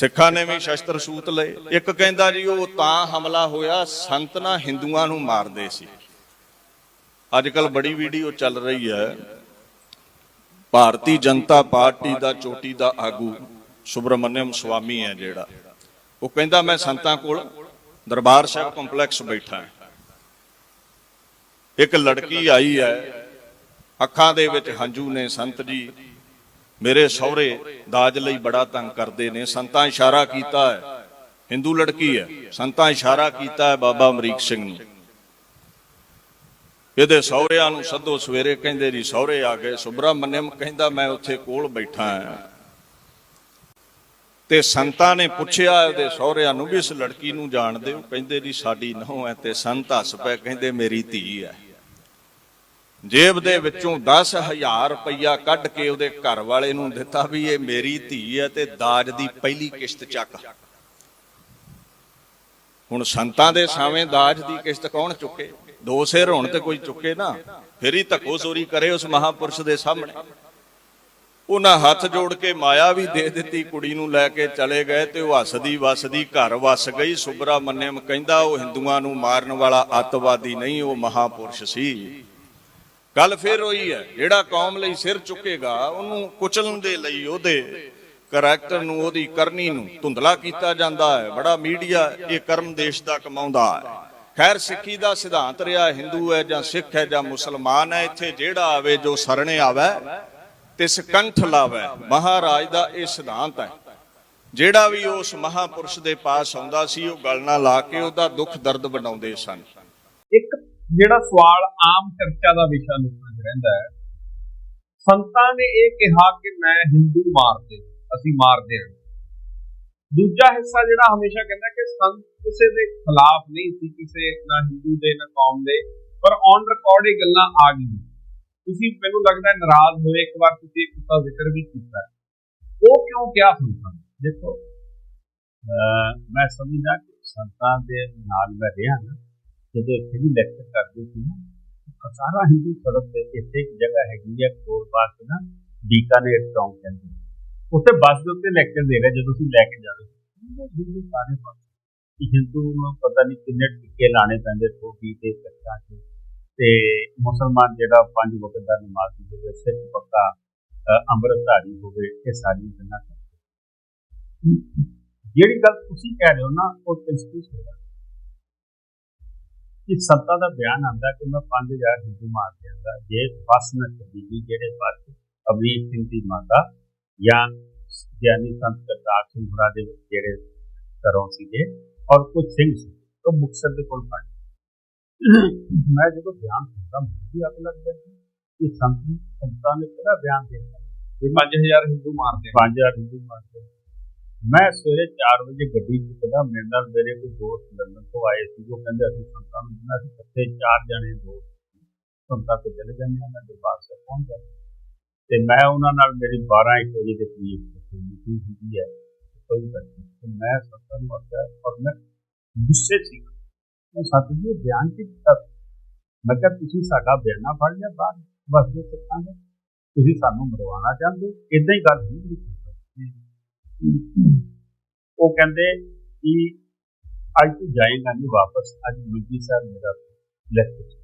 ਸਿੱਖਾਂ ਨੇ ਵੀ ਸ਼ਸਤਰ ਸੂਤ ਲਏ। ਇੱਕ ਕਹਿੰਦਾ ਜੀ, ਉਹ ਤਾਂ ਹਮਲਾ ਹੋਇਆ, ਸੰਤ ਨਾ ਹਿੰਦੂਆਂ ਨੂੰ ਮਾਰਦੇ ਸੀ। ਅੱਜ ਕੱਲ ਬੜੀ ਵੀਡੀਓ ਚੱਲ ਰਹੀ ਹੈ। ਭਾਰਤੀ ਜਨਤਾ ਪਾਰਟੀ ਦਾ ਚੋਟੀ ਦਾ ਆਗੂ ਸੁਬਰਮਨਿਅਮ ਸਵਾਮੀ ਹੈ ਜਿਹੜਾ। ਉਹ ਕਹਿੰਦਾ, ਮੈਂ ਸੰਤਾਂ ਕੋਲ ਦਰਬਾਰ ਸਾਹਿਬ ਕੰਪਲੈਕਸ ਬੈਠਾ ਇੱਕ ਲੜਕੀ ਆਈ ਹੈ, ਅੱਖਾਂ ਦੇ ਵਿੱਚ ਹੰਝੂ ਨੇ ਸੰਤ ਜੀ। ਮੇਰੇ ਸਹੁਰੇ ਦਾਜ ਲਈ ਬੜਾ ਤੰਗ ਕਰਦੇ ਨੇ, ਸੰਤਾਂ ਇਸ਼ਾਰਾ ਕੀਤਾ ਹੈ। ਹਿੰਦੂ ਲੜਕੀ ਹੈ, ਸੰਤਾਂ ਇਸ਼ਾਰਾ ਕੀਤਾ ਹੈ ਬਾਬਾ ਅਮਰੀਕ ਸਿੰਘ ਨੂੰ। ਇਹਦੇ ਸਹੁਰਿਆਂ ਨੂੰ ਸੱਦੋ ਸਵੇਰੇ ਕਹਿੰਦੇ ਜੀ, ਸਹੁਰੇ ਆ ਗਏ, ਸੁਬਰਾਮਨਿਅਮ ਕਹਿੰਦਾ ਮੈਂ ਉੱਥੇ ਕੋਲ ਬੈਠਾ ਹਾਂ। ਤੇ ਸੰਤਾਂ ਨੇ ਪੁੱਛਿਆ ਉਹਦੇ ਸਹੁਰਿਆਂ ਨੂੰ ਵੀ ਇਸ ਲੜਕੀ ਨੂੰ ਜਾਣਦੇ ਹੋ? ਕਹਿੰਦੇ ਜੀ, ਸਾਡੀ ਨਹੁੰ ਹੈ ਤੇ ਸੰਤ ਹੱਸ ਪਏ, ਕਹਿੰਦੇ ਮੇਰੀ ਧੀ ਹੈ। ਜੇਬ ਦੇ ਵਿੱਚੋਂ 10000 ਰੁਪਇਆ ਕੱਢ ਕੇ ਉਹਦੇ ਘਰ ਵਾਲੇ ਨੂੰ ਦਿੱਤਾ ਵੀ ਇਹ ਮੇਰੀ ਧੀ ਹੈ ਤੇ ਦਾਜ ਦੀ ਪਹਿਲੀ ਕਿਸ਼ਤ ਚੱਕ। ਹੁਣ ਸੰਤਾਂ ਦੇ ਸਾਵੇਂ ਦਾਜ ਦੀ ਕਿਸ਼ਤ ਕੌਣ ਚੁੱਕੇ? ਦੋ ਸਿਰ ਹੋਣ ਤੇ ਕੋਈ ਚੁੱਕੇ ਨਾ, ਫਿਰ ਹੀ ਧੱਕੋ ਸੋਰੀ ਕਰੇ ਉਸ ਮਹਾਪੁਰਸ਼ ਦੇ ਸਾਹਮਣੇ। ਉਹਨਾਂ ਹੱਥ ਜੋੜ ਕੇ ਮਾਇਆ ਵੀ ਦੇ ਦਿੱਤੀ ਕੁੜੀ ਨੂੰ ਲੈ ਕੇ ਚਲੇ ਗਏ ਤੇ ਉਹ ਹੱਸਦੀ ਵਸਦੀ ਘਰ ਵਸ ਗਈ। ਸੁਬਰਾ ਸੁਬਰਾਮਨਿਅਮ ਕਹਿੰਦਾ, ਉਹ ਹਿੰਦੂਆਂ ਨੂੰ ਮਾਰਨ ਵਾਲਾ ਅੱਤਵਾਦੀ ਨਹੀਂ, ਉਹ ਮਹਾਪੁਰਸ਼ ਸੀ। ਗੱਲ ਫਿਰ ਹੋਈ ਹੈ, ਜਿਹੜਾ ਕੌਮ ਲਈ ਸਿਰ ਚੁੱਕੇਗਾ, ਉਹਨੂੰ ਕੁਚਲਣ ਦੇ ਲਈ ਉਹਦੇ ਕਰੈਕਟਰ ਨੂੰ, ਉਹਦੀ ਕਰਨੀ ਨੂੰ ਧੁੰਦਲਾ ਕੀਤਾ ਜਾਂਦਾ ਹੈ। ਬੜਾ ਮੀਡੀਆ ਇਹ ਕਰਮ ਦੇਸ਼ ਦਾ ਕਮਾਉਂਦਾ ਹੈ। ਖੈਰ, ਸਿੱਖੀ ਦਾ ਸਿਧਾਂਤ ਰਿਹਾ ਹਿੰਦੂ ਹੈ ਜਾਂ ਸਿੱਖ ਹੈ ਜਾਂ ਮੁਸਲਮਾਨ ਹੈ, ਇੱਥੇ ਜਿਹੜਾ ਆਵੇ, ਜੋ ਸਰਣੇ ਆਵੇ, ਤੇ ਸਕੰਠ ਲਾਵੇ, ਮਹਾਰਾਜ ਦਾ ਇਹ ਸਿਧਾਂਤ ਹੈ। ਜਿਹੜਾ ਵੀ ਉਸ ਮਹਾਪੁਰਸ਼ ਦੇ ਪਾਸ ਆਉਂਦਾ ਸੀ, ਉਹ ਗਲ ਨਾਲ ਲਾ ਕੇ ਉਹਦਾ ਦੁੱਖ ਦਰਦ ਬਣਾਉਂਦੇ ਸਨ। ਜਿਹੜਾ ਸਵਾਲ ਆਮ ਚਰਚਾ ਦਾ ਵਿਸ਼ਾ ਲੋਕਾਂ 'ਚ ਰਹਿੰਦਾ ਹੈ, ਸੰਤਾਂ ਨੇ ਇਹ ਕਿਹਾ ਕਿ ਮੈਂ ਹਿੰਦੂ ਮਾਰਦੇ, ਅਸੀਂ ਮਾਰਦੇ ਹਾਂ। ਦੂਜਾ ਹਿੱਸਾ ਜਿਹੜਾ ਹਮੇਸ਼ਾ ਕਹਿੰਦਾ ਕਿ ਸੰਤ ਕਿਸੇ ਦੇ ਖਿਲਾਫ ਨਹੀਂ ਸੀ, ਕਿਸੇ ਨਾ ਹਿੰਦੂ ਦੇ, ਨਾ ਕੌਮ ਦੇ, ਪਰ ਔਨ ਰਿਕਾਰਡ ਇਹ ਗੱਲਾਂ ਆ ਗਈਆਂ। ਤੁਸੀਂ ਮੈਨੂੰ ਲੱਗਦਾ ਨਾਰਾਜ਼ ਹੋਏ, ਇੱਕ ਵਾਰ ਤੁਸੀਂ ਇਸ ਦਾ ਜ਼ਿਕਰ ਵੀ ਕੀਤਾ ਉਹ ਕਿਉਂ ਕਿਹਾ ਸੰਤਾਂ ਨੇ? ਦੇਖੋ, ਅਹ ਮੈਂ ਸਮਝਦਾ ਕਿ ਸੰਤਾਂ ਦੇ ਨਾਲ ਮੈਂ ਰਿਹਾ ਨਾ ਜਦੋਂ ਇੱਥੇ ਵੀ ਲੈਕਚਰ ਕਰਦੇ ਸੀ ਨਾ ਸਾਰਾ ਹਿੰਦੂ ਸੜਕ ਤੇ ਇੱਥੇ ਇੱਕ ਜਗ੍ਹਾ ਹੈਗੀ ਹੈ ਕੋਲ ਪਾਸ ਨਾ, ਬੀਕਾਨੇਰ ਚੌਂਕ ਕਹਿੰਦੇ। ਉੱਥੇ ਬੱਸ ਦੇ ਉੱਤੇ ਲੈਕਚਰ ਦੇ ਰਹੇ, ਜਦੋਂ ਤੁਸੀਂ ਲੈ ਕੇ ਜਾਵੇ ਹਿੰਦੂ ਸਾਰੇ ਪਾਸੇ ਹਿੰਦੂ ਨੂੰ ਪਤਾ ਨਹੀਂ ਕਿੰਨੇ ਟਿੱਕੇ ਲਾਣੇ ਪੈਂਦੇ ਟੋਪੀ ਤੇ ਕੱਟਾ ਤੇ। ਤੇ ਮੁਸਲਮਾਨ ਜਿਹੜਾ ਪੰਜ ਵਕਤ ਦਾ ਨਮਾਜ਼ ਹੋਵੇ ਸਿੱਖ ਪੱਕਾ ਅੰਮ੍ਰਿਤਧਾਰੀ ਹੋਵੇ, ਇਹ ਸਾਰੀਆਂ ਗੱਲਾਂ ਕਰਦੇ ਜਿਹੜੀ ਗੱਲ ਤੁਸੀਂ ਕਹਿ ਰਹੇ ਹੋ ਨਾ, ਉਹ ਤਸਦੀਕ ਹੈ। ਕਿ ਸੱਤਾ ਦਾ ਬਿਆਨ ਆਂਦਾ ਕਿ ਮੈਂ 5000 ਹਿੰਦੂ ਮਾਰ ਦਿਆਂਗਾ ਜੇ ਫਸ ਨਾ ਚੱਲੀ ਜਿਹੜੇ ਬਸ ਅਮਰੀਕ ਸਿੰਘ ਦੀ ਮਾਤਾ ਜਾਂ ਗਿਆਨੀ ਸੰਤ ਕਰਤਾਰ ਸਿੰਘ ਹੁਰਾਂ ਦੇ ਜਿਹੜੇ ਘਰੋਂ ਸੀਗੇ ਔਰ ਕੁਝ ਸਿੰਘ ਸੀ ਉਹ ਮੁਕਤਸਰ ਦੇ ਕੋਲ ਪੜ ਮੈਂ ਜਦੋਂ ਬਿਆਨ ਸੁਣਦਾ ਮੈਨੂੰ ਵੀ ਅੱਗ ਲੱਗ ਜਾਂਦੀ। ਕਿ ਸੰਤ ਸੰਤਾਂ ਨੇ ਕਿਹੜਾ ਬਿਆਨ ਦਿੱਤਾ 5000 ਹਿੰਦੂ ਮਾਰਦੇ ਆ। 5000 ਹਿੰਦੂ ਮਾਰਦੇ ਮੈਂ ਸਵੇਰੇ 4 ਵਜੇ ਗੱਡੀ ਚੁੱਕਦਾ ਮੇਰੇ ਨਾਲ ਮੇਰੇ ਕੋਈ ਦੋਸਤ ਲੰਡਨ ਤੋਂ ਆਏ ਸੀ, ਉਹ ਕਹਿੰਦੇ ਅਸੀਂ ਸੰਤਾਂ ਨੂੰ ਜਿੰਨਾ ਅਸੀਂ ਇਕੱਠੇ ਚਾਰ ਜਣੇ ਦੋਸਤ ਸੰਤਾਂ ਤੋਂ ਚਲੇ ਜਾਂਦੇ ਹਾਂ, ਮੈਂ ਦਰਬਾਰ ਸਾਹਿਬ ਪਹੁੰਚ ਤੇ ਮੈਂ ਉਹਨਾਂ ਨਾਲ ਮੇਰੀ 12 1 ਵਜੇ ਦੇ ਕਰੀਬ ਮੀਟਿੰਗ ਹੁੰਦੀ ਹੈ? ਕੋਈ ਤੇ ਮੈਂ ਸੰਤਾਂ ਨੂੰ ਆਖਿਆ, ਔਰ ਮੈਂ ਗੁੱਸੇ ਸੀ। ਮੈਂ ਸੱਚ ਜੀ ਇਹ ਬਿਆਨ ਕੀ ਦਿੱਤਾ ਮੈਂ ਕਿਹਾ, ਤੁਸੀਂ ਸਾਡਾ ਬਿਆਨਾ ਫੜ ਲਿਆ ਬਾਅਦ ਬਸ ਇਹ ਸਿੱਖਾਂਗੇ ਤੁਸੀਂ ਸਾਨੂੰ ਮਰਵਾਉਣਾ ਚਾਹੁੰਦੇ ਇਦਾਂ ਹੀ ਗੱਲ ਨਹੀਂ ਉਹ ਕਹਿੰਦੇ ਕਿ ਅੱਜ ਤੂੰ ਜਾਏਗਾ ਨਹੀਂ ਵਾਪਸ, ਅੱਜ ਮੰਜੀ ਸਾਹਿਬ ਮੇਰਾ ਲੈਕਚਰ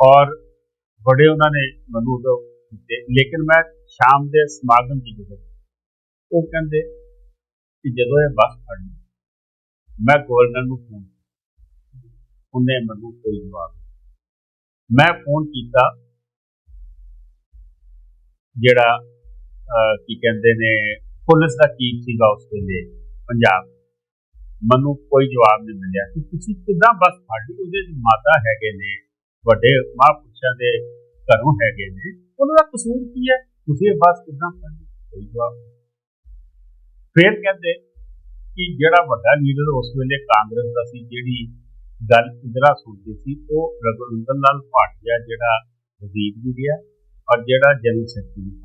ਔਰ ਬੜੇ ਉਹਨਾਂ ਨੇ ਮੈਨੂੰ ਉਦੋਂ ਦਿੱਤੇ। ਲੇਕਿਨ ਮੈਂ ਸ਼ਾਮ ਦੇ ਸਮਾਗਮ ਦੀ ਜਦੋਂ ਉਹ ਕਹਿੰਦੇ ਕਿ ਜਦੋਂ ਇਹ ਬੱਸ ਫੜਨੀ, ਮੈਂ ਗਵਰਨਰ ਨੂੰ ਫੋਨ ਉਹਨੇ ਮੈਨੂੰ ਕੋਈ ਜਵਾਬ ਮੈਂ ਫੋਨ ਕੀਤਾ, ਜਿਹੜਾ ਕੀ ਕਹਿੰਦੇ ਨੇ ਪੁਲਿਸ ਦਾ ਚੀਫ ਸੀਗਾ ਉਸ ਵੇਲੇ ਪੰਜਾਬ? ਮੈਨੂੰ ਕੋਈ ਜਵਾਬ ਨਹੀਂ ਮਿਲਿਆ ਕਿ ਤੁਸੀਂ ਕਿੱਦਾਂ ਬਸ ਫੜ ਉਹਦੇ ਮਾਤਾ ਹੈਗੇ ਨੇ, ਵੱਡੇ ਮਹਾਂਪੁਰਸ਼ਾਂ ਦੇ ਘਰੋਂ ਹੈਗੇ ਨੇ। ਉਹਨਾਂ ਦਾ ਕਸੂਰ ਕੀ ਹੈ? ਤੁਸੀਂ ਇਹ ਬੱਸ ਕਿੱਦਾਂ ਫੜ ਕੋਈ ਜਵਾਬ ਨਹੀਂ। ਫਿਰ ਕਹਿੰਦੇ ਕਿ ਜਿਹੜਾ ਵੱਡਾ ਲੀਡਰ ਉਸ ਵੇਲੇ ਕਾਂਗਰਸ ਦਾ ਸੀ, ਜਿਹੜੀ ਗੱਲ ਇਧਰਾ ਸੁਣਦੀ ਸੀ, ਉਹ ਰਘੁਵਿੰਦਰ ਲਾਲ ਭਾਟੀਆ, ਜਿਹੜਾ ਵਜ਼ੀਰ ਵੀ ਗਿਆ ਔਰ ਜਿਹੜਾ ਜਨਰਲ ਸੈਕਟਰੀ ਵੀ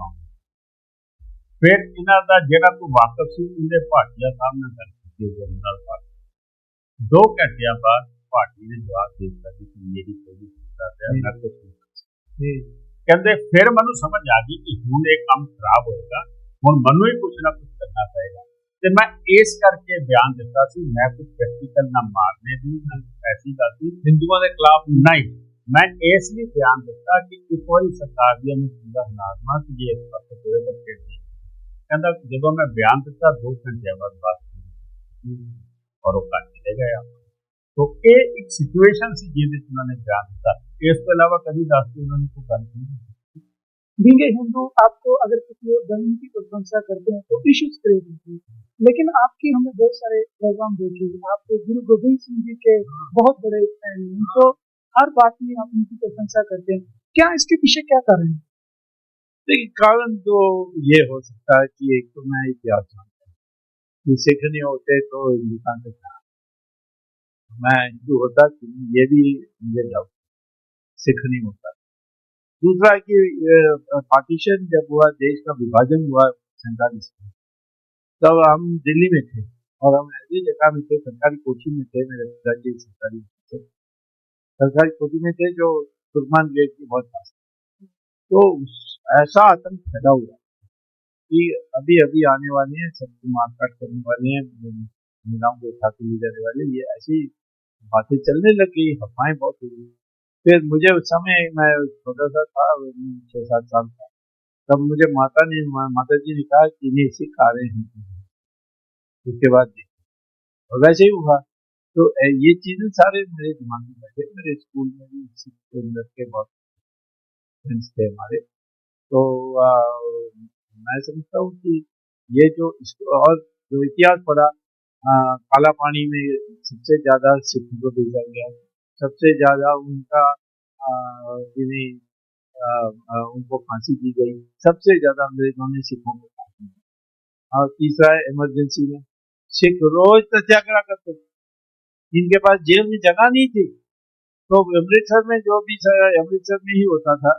ਫਿਰ ਇਹਨਾਂ ਦਾ ਜਿਹੜਾ ਕੋਈ ਵਾਕਫ ਸੀ ਉਹਦੇ ਭਾਟੀਆ ਸਾਹਿਬ ਨਾਲ ਗੱਲ ਕੀਤੀ ਜਨਰਲ ਨਾਲ ਭਾਟੀਆ ਦੋ ਘੰਟਿਆਂ ਬਾਅਦ ਭਾਟੀ ਨੇ ਜਵਾਬ ਦੇ ਦਿੱਤਾ ਕਿ ਮੇਰੀ ਕੋਈ ਚਿੰਤਾ ਹੈ ਮੈਂ ਕੁਝ। ਕਹਿੰਦੇ ਫਿਰ ਮੈਨੂੰ ਸਮਝ ਆ ਗਈ ਕਿ ਹੁਣ ਇਹ ਕੰਮ ਖਰਾਬ ਹੋਏਗਾ ਹੁਣ ਮੈਨੂੰ ਹੀ ਕੁਝ ਨਾ ਕੁਝ ਕਰਨਾ ਪਏਗਾ। ਤੇ ਮੈਂ ਇਸ ਕਰਕੇ ਬਿਆਨ ਦਿੱਤਾ ਸੀ ਮੈਂ ਕੁਝ ਪ੍ਰੈਕਟੀਕਲ ਨਾ ਮਾਰਨੇ ਦੀ ਨਾ ਐਸੀ ਗੱਲ ਸੀ ਹਿੰਦੂਆਂ ਦੇ ਖਿਲਾਫ ਨਹੀਂ ਮੈਂ ਇਸ ਲਈ ਬਿਆਨ ਦਿੱਤਾ ਕਿ ਇੱਕ ਵਾਰੀ ਸਰਕਾਰ ਦੀਆਂ ਨੂੰ ਪੂਰਾ ਨਾਜ਼ਮਾ ਕਿ ਜੇ ਇਸ ਪਾਸੇ ਹੋਏ ਤਾਂ कहता जब मैं बयान करता दो घंटे बाद बात की और वो कल चले गए तो ये एक सिचुएशन सी जिहदे उन्होंने बयान दिता इस तो अलावा कभी दस के उन्होंने कोई गल नहीं है हिंदू, आपको अगर किसी और धर्म की प्रशंसा करते हैं तो इश्यूज़ क्रिएट होती है। लेकिन आपके हमने बहुत सारे प्रोग्राम देखे, आपके गुरु गोविंद सिंह जी के बहुत बड़े फ़ैन हैं। तो हर बात में आप उनकी प्रशंसा करते हैं। क्या इसके पीछे क्या कारण है? देखिए कारण तो ये हो सकता है कि एक तो मैं इतिहास जानता हूँ। सिख नहीं होते तो हिंदुस्तान का क्या? मैं हिंदू होता कि ये भी मुझे डाउट सिख नहीं होता। दूसरा कि पार्टीशन जब हुआ, देश का विभाजन हुआ सैंतालीस में तब हम दिल्ली में थे और हम ऐसी जगह में थे, सरकारी कोचिंग में थे, मेरे पिताजी सरकारी सरकारी कोचिंग में थे जो तुर्कमान गेट के बहुत पास तो उस- ऐसा आतंक फैला हुआ कि अभी अभी आने वाले हैं सबको मारकाट करने वाले हैं, महिलाओं को उठा के ले जाने वाले ये ऐसी बातें चलने लग गई अफवाहें बहुत हो गई। फिर मुझे उस समय मैं छोटा सा था छह सात साल का। तब मुझे माता ने माता जी ने कहा कि नहीं सिख आ रहे हैं। उसके बाद और वैसे ही हुआ। तो ये चीज़ें सारे मेरे दिमाग में बैठे, मेरे स्कूल में भी सिख के लड़के बहुत फ्रेंड्स थे हमारे। तो आ, मैं समझता हूँ कि ये जो और जो इतिहास आ, काला पानी में सबसे ज़्यादा सिखों को भेजा गया। सबसे ज़्यादा उनका आ, उनको फांसी दी गई। सबसे ज़्यादा अंग्रेज़ों ने सिखों को फांसी दी। और तीसरा है इमरजेंसी में। सिख रोज सत्याग्रह करते थे। इनके पास जेल में जगह नहीं थी। तो अमृतसर में जो भी अमृतसर में ही होता था।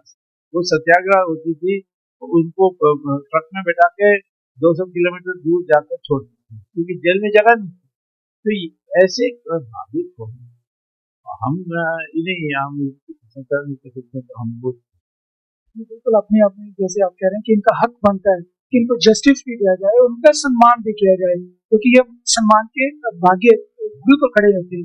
वो सत्याग्रह होती थी तो उनको ट्रक में बैठा के 200 किलोमीटर दूर जाकर छोड़ते थे क्योंकि जेल में जगह नहीं तो ऐसे अ, नागरिक को हम इन्हें हम तो हम बिल्कुल अपने आप में जैसे आप कह रहे हैं कि इनका हक बनता है कि इनको जस्टिस भी दिया जाए और उनका सम्मान भी किया जाए क्योंकि ये सम्मान के भाग्य बिल्कुल खड़े रहते हैं।